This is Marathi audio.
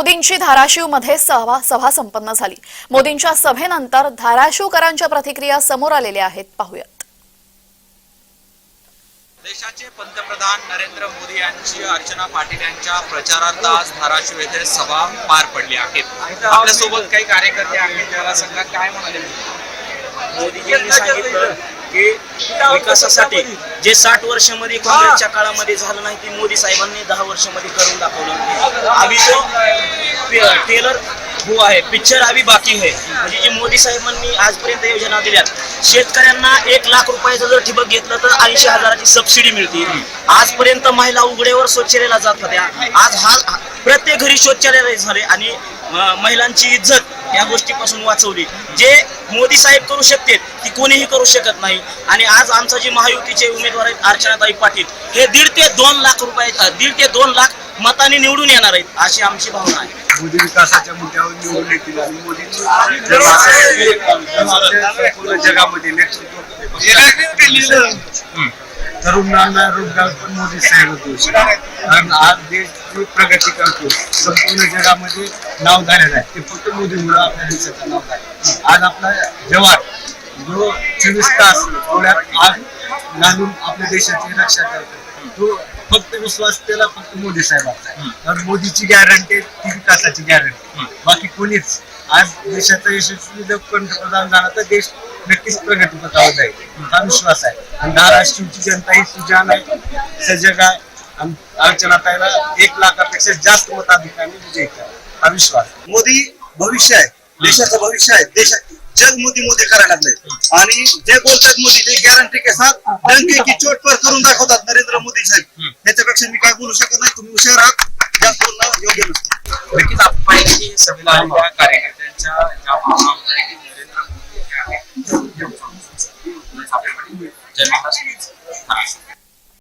मोदींची धाराशिवमध्ये सभा सभा संपन्न झाली. मोदींच्या सभेनंतर धाराशिवकरांच्या प्रतिक्रिया समोर आलेल्या आहेत. पाहूयात. देशाचे पंतप्रधान नरेंद्र मोदी यांची अर्चना पाटील यांच्या प्रचारार्थ आज धाराशिव येथे सभा पार पडली आहे. आपल्यासोबत काही कार्यकर्ते आहेत त्याला सांगा काय म्हणाले मोदीजींनी सांगितलं की विकासासाठी जे साठ वर्षामध्ये काँग्रेसच्या काळामध्ये झालं नाही ते मोदी साहेबांनी दहा वर्षामध्ये करून दाखवलं. अभी तो टेलर हो आहे. पिक्चर अभी बाकी आहे. म्हणजे जी मोदी साहेबांनी आजपर्यंत योजना दिल्यात शेतकऱ्यांना एक लाख रुपयाचं जर ठिबक घेतलं तर ऐंशी हजाराची सबसिडी मिळते आजपर्यंत महिला उघड्यावर शौचालयाला जात होत्या. आज हा प्रत्येक घरी शौचालय झाले आणि महिलांची इज्जत या गोष्टीपासून वाचवली. जे मोदी साहेब करू शकते ती कोणीही करू शकत नाही. आणि आज आमचा जे महायुतीचे उमेदवार आहेत अर्चनाताई पाटील हे दीड ते दोन लाख रुपये दीड ते दोन लाख मताने निवडून येणार आहेत अशी आमची भावना आहे. मोदी विकासाच्या मुद्द्यावर निवडून येतील आणि जगामध्ये नेतृत्व केलं, तरुणांना रोजगार पण मोदी साहेब देऊ कारण आज देश जी प्रगती करतो संपूर्ण जगामध्ये नाव झालेलं आहे. ते फक्त मोदीमुळे आपल्या देशाचं नाव आहे आज आपला जवान जो चोवीस तास एवढ्यात आग घालून आपल्या देशाची रक्षा करतो तो फक्त विश्वास त्याला फक्त मोदी साहेबांचा. कारण मोदीची गॅरंटी ती विकासाची गॅरंटी बाकी कोणीच. आज देशाचा यशस्वी जर पंतप्रधान झाला तर देश नक्कीच प्रगतीपथावर जाईल हा विश्वास आहे. आणि धाराशिवची जनता ही सुजान आहे. सजग आहे. आणि अर्चनाताईला एक लाखापेक्षा जास्त मताधिकाने विजयी हा विश्वास मोदी भविष्य आहे. देशाचं भविष्य आहे. देशात जग मोदी मोदी करायला लागले आणि जे बोलतात मोदी ते गॅरंटी के साथ डंके की चोट पर करून दाखवतात नरेंद्र मोदी साहेब. त्याच्यापेक्षा मी काय बोलू शकत नाही. तुम्ही हुशार आहात. जास्त बोलणं योग्य नसतं. नक्कीच आपण पाहिलं की आलेल्या कार्यकर्त्यांच्या